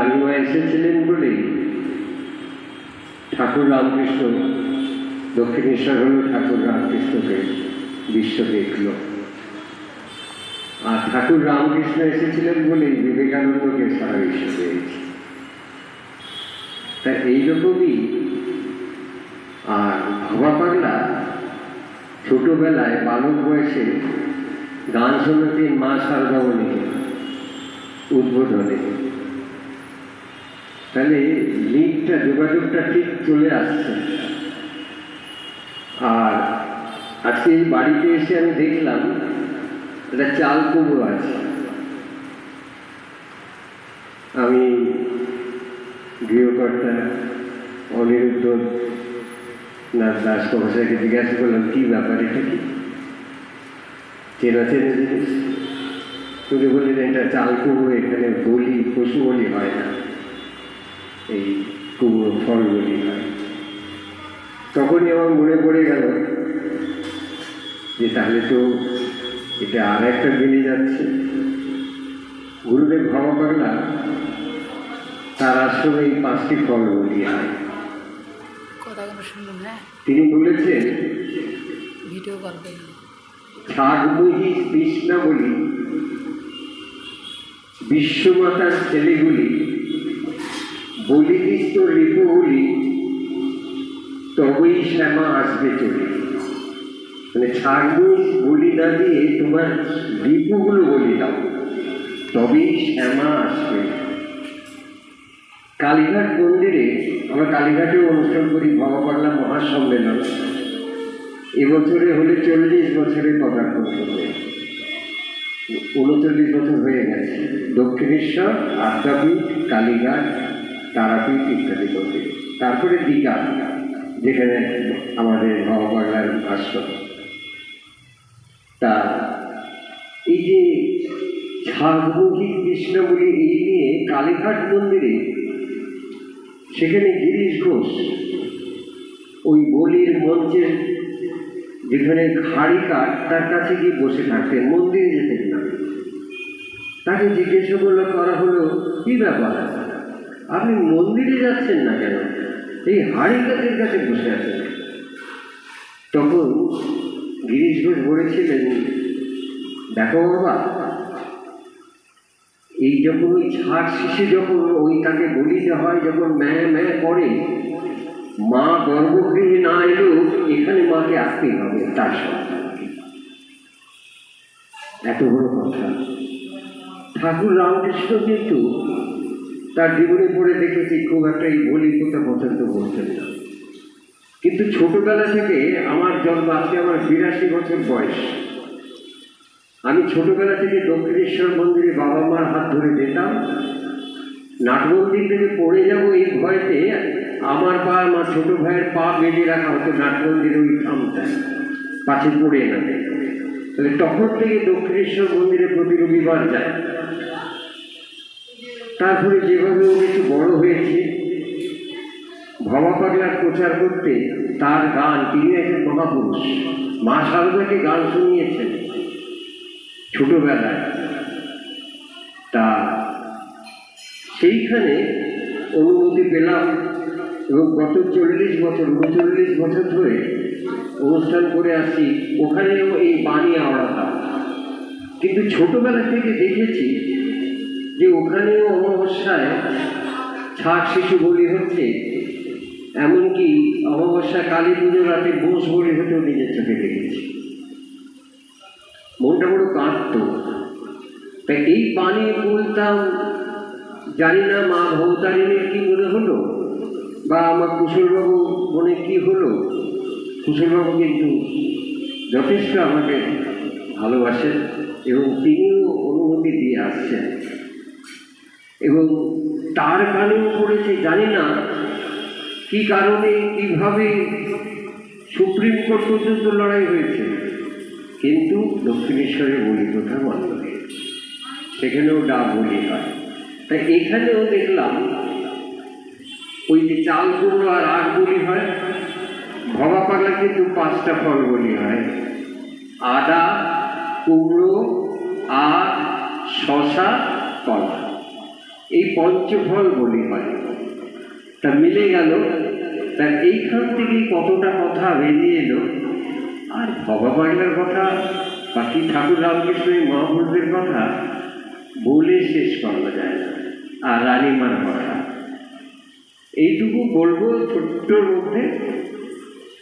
রানীমা এসেছিলেন বলেই ঠাকুর রামকৃষ্ণ দক্ষিণেশ্বর হল ঠাকুর রামকৃষ্ণকে বিশ্ব দেখল। আর ঠাকুর রামকৃষ্ণ এসেছিলেন বলেই বিবেকানন্দকে সারা বিশ্ব পেয়েছে। তা এইরকমই আর ভাবা পাগলা ছোটবেলায় বালক বয়সে গান শোনাতেন মা সারদামণি উদ্বোধনে তাহলে লিঙ্কটা যোগাযোগটা ঠিক চলে আসছে। আর আজকে এই বাড়িতে এসে আমি দেখলাম, একটা চাল কুমড়ো আছে। আমি গৃহকর্তা অনিরুদ্ধ নাথ দাস মহাশয়কে জিজ্ঞাসা করলাম, কী ব্যাপার এটা কি? চেনা চেনা জিনিস? উনি বললেন, এটা চাল কুমড়ো, এখানে বলি, পশু বলি হয় না। এই কুমড়ো ফল বলি হয়। তখনই আমার মনে পড়ে গেল যে তাহলে তো এটা আর একটা বেরিয়ে যাচ্ছে। গুরুদেব ভাবা পাগলা তার আশ্রমে এই পাঁচটি ফল বলি হয় হ্যাঁ? তিনি বলেছেন করবেন ছাগমুহি বলি বিশ্বমাতার ছেলেগুলি বলিদিষ্ট রিপুগুলি তবেই শ্যামা আসবে চলে। মানে ছাগমুহি বলি না দিয়ে তোমার রিপুগুলো বলি দাও। তবেই শ্যামা আসবে। কালীঘাট মন্দিরে, আমরা কালীঘাটেও অনুষ্ঠান করি পাগলা মহাসম্মেলন। এবছরে হলে চল্লিশ বছরের পদার্পণ করবে। উনচল্লিশ বছর হয়ে গেছে। দক্ষিণেশ্বর, আদ্যাপীঠ, কালীঘাট তারাপীঠ ইত্যাদি মন্দির তারপরে দীঘা যেখানে আমাদের ভগবানের আশ্রম তা এই যে ঝাড়মুখী কৃষ্ণগুলি এই নিয়ে কালীঘাট মন্দিরে, সেখানে গিরিশ ঘোষ ওই বলির মঞ্চের যেখানে খাড়ি কাঠ তার কাছে গিয়ে বসে থাকতেন, মন্দিরে যেতেন না। তাকে জিজ্ঞাসা করা হলো, কী ব্যাপার? আপনি মন্দিরে যাচ্ছেন না কেন? এই হাড়ি কাঠের কাছে বসে আছেন তখন গিরিশ ঘোষ বলেছিলেন, দেখো বাবা, এই যখন ওই ছাড় শিশু যখন ওই তাকে বলিতে হয়, যখন ম্যা ম্যা করে, মা গর্ভগৃহে না এলেও এখানে মাকে আসতেই হবে, তার সঙ্গে। এত বড় কথা। ঠাকুর রামকৃষ্ণ কিন্তু তার জীবনে পড়ে দেখেছি, খুব একটা এই বলি কথা পছন্দ করতেন না। কিন্তু ছোটবেলা থেকে আমার জন্ম, আজকে আমার বিরাশি বছর বয়স। আমি ছোটবেলা থেকে দক্ষিণেশ্বর মন্দিরে বাবা মার হাত ধরে যেতাম। নাটমন্দির থেকে পড়ে যাব এই ভয়তে আমার পা, আমার ছোট ভাইয়ের পা বেঁধে রাখা হতো নাটমন্দিরে ওই থামটায় পাশে পড়ে না তাহলে তখন থেকে দক্ষিণেশ্বর মন্দিরে প্রতি রবিবার যায়। তারপরে যেভাবে ও একটু বড় হয়েছে ভবা পাগলার প্রচার করতে তার গান, তিনি একজন মহাপুরুষ। মা সারদাকে গান শুনিয়েছেন ছোটবেলায়। তা সেইখানে অনুমতি পেলাম এবং গত চল্লিশ বছর, উনচল্লিশ বছর ধরে অনুষ্ঠান করে আসছি। ওখানেও এই বাণী আওড়াতা কিন্তু ছোটবেলা থেকে দেখেছি যে ওখানেও অমাবস্যায় ছাট শিশু বলি হচ্ছে, এমনকি অমাবস্যা কালী পুজোর রাতে বোস বলি হতেও নিজের চোখে দেখেছি। মনটা বড় কাঁদত তা এই পানি বলতাম জানি না মা ভৌতারিণীর কি মনে হলো, বা আমার কুশলবাবু মনে কি হলো। কুশলবাবু কিন্তু যথেষ্ট আমাকে ভালোবাসেন এবং তিনিও অনুমতি দিয়ে আসছেন। এবং তার কানেও পড়েছে জানি না কি কারণে, কীভাবে সুপ্রিম কোর্ট পর্যন্ত লড়াই হয়েছে। কিন্তু দক্ষিণেশ্বরে বলি প্রথা বন্ধ হয়েছে সেখানেও ডাক বলি হয়। তাই এখানেও দেখলাম, ওই যে চাল কুমড়ো আর আগ বলি হয় ভবা পাগলা কিন্তু পাঁচটা ফল বলি হয়। আদা, কুমড়ো, আখ শশা কলা। এই পঞ্চফল বলি হয়। তা মিলে গেল, তা এইখান থেকেই কতটা কথা বেরিয়ে এলো, আর পাগলার কথা, বাকি ঠাকুর রামকৃষ্ণ মহাপুরুষের কথা, বলে শেষ করা যায় না, আর রানীমার কথা। এইটুকু বলব ছোট্টর মধ্যে,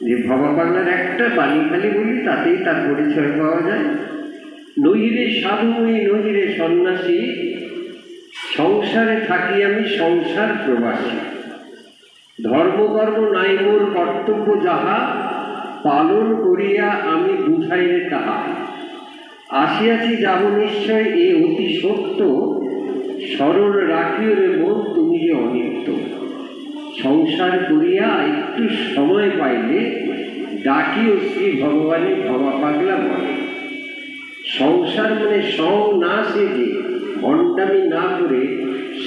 যে ভবা বাংলার একটা বাণী খালি বলি, তাতেই তার পরিচয় পাওয়া যায়। নহিরে সাধুময়ী নহিরে সন্ন্যাসী সংসারে থাকি আমি সংসার প্রবাসী। ধর্মকর্ম নাই মোর কর্তব্য যাহা, পালন করিয়া আমি বুঝাইলে তাহা। আসিয়াছি যাব নিশ্চয়, এ অতি সত্য। স্মরণ রাখিও রে মন, তুমি যে অনিত্য। সংসার করিয়া একটু সময় পাইলে ডাকিও শ্রী ভগবানের ভবা পাগলা বলে সংসার মানে সং না সেজে ঘন্টামি না করে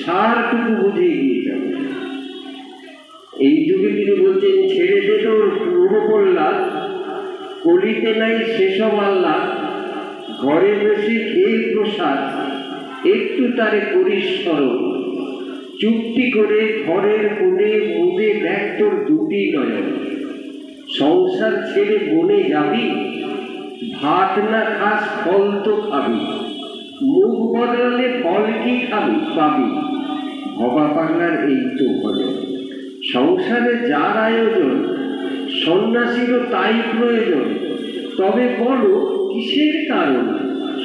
সারটুকু বুঝে এগিয়ে যাবে এই যুগে তিনি বলছেন, ছেড়ে দে তোর পূর্ব কল্যাণ কলিতে নাই সেসব আল্লাহ ঘরে বসে খেয়ে প্রসাদ, একটু তারে করিস চুক্তি করে ঘরের কোণে মুদে দেখ তোর দুটি নয়ন। সংসার ছেড়ে বনে যাবি, ভাত না খাস ফল তো খাবি। মুখ বদলালে ফল কি খাবি পাবি ভবা পাগলার এই তো ভজন সংসারে যার আয়োজন, সন্ন্যাসীরও তাই প্রয়োজন। তবে বলো, কিসের কারণ?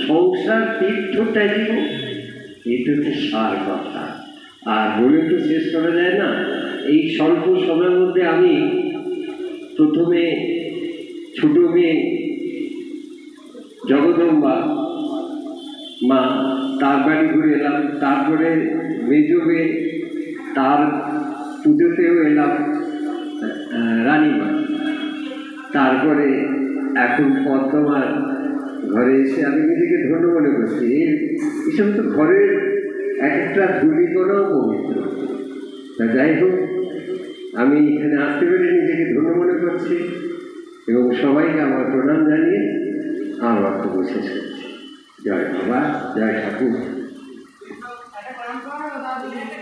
সংসার তীর্থটা জীবন এটা হচ্ছে সার কথা। আর বলে তো শেষ করা যায় না। এই স্বল্প সময়ের মধ্যে আমি প্রথমে ছোট মেয়ে জগদম্বা মা, তার বাড়ি ঘুরে এলাম। তারপরে মেজ মেয়ে তার পুজোতেও এলাম রানীমা। তারপরে এখন পদ্মার ঘরে এসে আমি নিজেকে ধন্য মনে করছি। এই সমস্ত ঘরের এক একটা ধূলিকণাও পবিত্র। তা যাই হোক, আমি এখানে আসতে পেরে নিজেকে ধন্য মনে করছি এবং সবাইকে আমার প্রণাম জানিয়ে আমার বক্তব্য শেষ করছি। Jai Bapa, Jai Aku. Ada